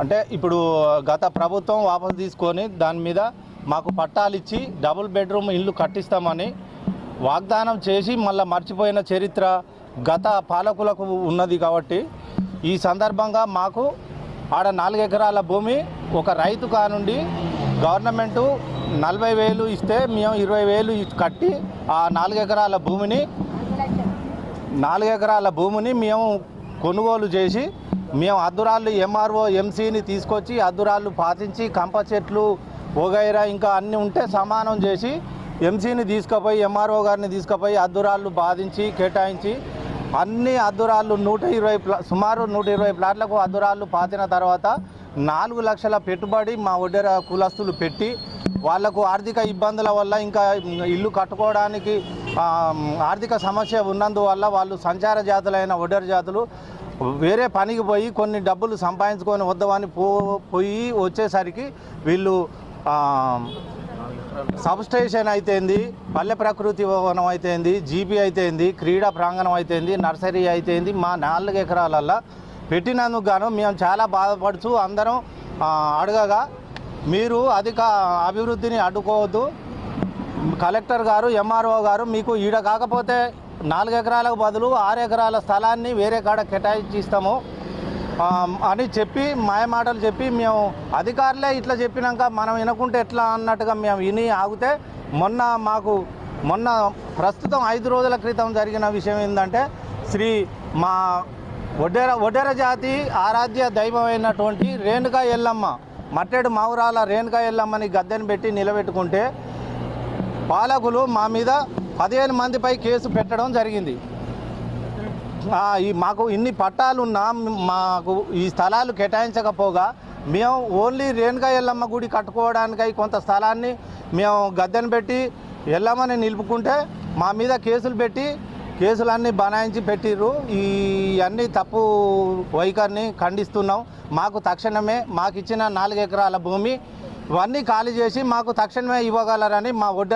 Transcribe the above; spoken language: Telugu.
అంటే ఇప్పుడు గత ప్రభుత్వం వాపసు తీసుకొని దాని మీద మాకు పట్టాలు ఇచ్చి డబుల్ బెడ్రూమ్ ఇల్లు కట్టిస్తామని వాగ్దానం చేసి మళ్ళీ మర్చిపోయిన చరిత్ర గత పాలకులకు ఉన్నది కాబట్టి ఈ సందర్భంగా మాకు ఆడ నాలుగు ఎకరాల భూమి ఒక రైతు కానుండి గవర్నమెంటు నలభై వేలు ఇస్తే మేము ఇరవై వేలు కట్టి ఆ నాలుగు ఎకరాల భూమిని నాలుగు ఎకరాల భూమిని మేము కొనుగోలు చేసి మేము అద్దురాళ్ళు ఎంఆర్ఓ ఎంసీని తీసుకొచ్చి అద్దురాళ్ళు పాతించి కంప చెట్లు వగైరా ఇంకా అన్నీ ఉంటే సమానం చేసి ఎంసీని తీసుకుపోయి ఎంఆర్ఓ గారిని తీసుకుపోయి అద్దురాళ్ళు బాధించి కేటాయించి అన్ని అద్దురాళ్ళు నూట ఇరవై ప్లా సుమారు నూట ఇరవై ప్లాట్లకు అద్దురాళ్ళు పాతిన తర్వాత నాలుగు లక్షల పెట్టుబడి మా ఒడ్డెర కులస్తులు పెట్టి వాళ్ళకు ఆర్థిక ఇబ్బందుల వల్ల ఇంకా ఇల్లు కట్టుకోవడానికి ఆర్థిక సమస్య ఉన్నందువల్ల వాళ్ళు సంచార జాతులైన ఒడ్డెర జాతులు వేరే పనికి పోయి కొన్ని డబ్బులు సంపాదించుకొని వద్దామని పో పోయి వచ్చేసరికి వీళ్ళు సబ్ స్టేషన్ అయితేంది పల్లె ప్రకృతి భవనం అయితేంది జీపీ అయితేంది క్రీడా ప్రాంగణం అయితేంది నర్సరీ అయితేంది మా నాలుగు ఎకరాలల్లో పెట్టినందుకు గాను మేము చాలా బాధపడుచు అందరం అడగగా మీరు అధిక అభివృద్ధిని అడ్డుకోవద్దు. కలెక్టర్ గారు ఎంఆర్ఓ గారు మీకు ఈడ కాకపోతే నాలుగు ఎకరాలకు బదులు ఆరు ఎకరాల స్థలాన్ని వేరే కాడ కేటాయించిస్తాము. అని చెప్పి మాయమాటలు చెప్పి మేము అధికారులే ఇట్లా చెప్పినాక మనం వినకుంటే ఎట్లా అన్నట్టుగా మేము విని ఆగితే మొన్న మాకు మొన్న ప్రస్తుతం ఐదు రోజుల క్రితం జరిగిన విషయం ఏంటంటే శ్రీ మా ఒడ్డెర ఒడ్డెర జాతి ఆరాధ్య దైవమైనటువంటి రేణుకా ఎల్లమ్మ మట్టెడు మావురాల రేణుకా ఎల్లమ్మని గద్దెని పెట్టి నిలబెట్టుకుంటే పాలకులు మా మీద పదిహేను మందిపై కేసు పెట్టడం జరిగింది. ఈ మాకు ఇన్ని పట్టాలున్నా మాకు ఈ స్థలాలు కేటాయించకపోగా మేము ఓన్లీ రేణుకా ఎల్లమ్మ గుడి కట్టుకోవడానికై కొంత స్థలాన్ని మేము గద్దెను పెట్టి ఎల్లమ్మని నిలుపుకుంటే మా మీద కేసులు పెట్టి కేసులన్నీ బనాయించి పెట్టిర్రు. ఈ అన్ని తప్పు వైఖరిని ఖండిస్తున్నాం. మాకు తక్షణమే మాకు ఇచ్చిన నాలుగు ఎకరాల భూమి ఇవన్నీ ఖాళీ చేసి మాకు తక్షణమే ఇవ్వగలరని మా ఒడ్డ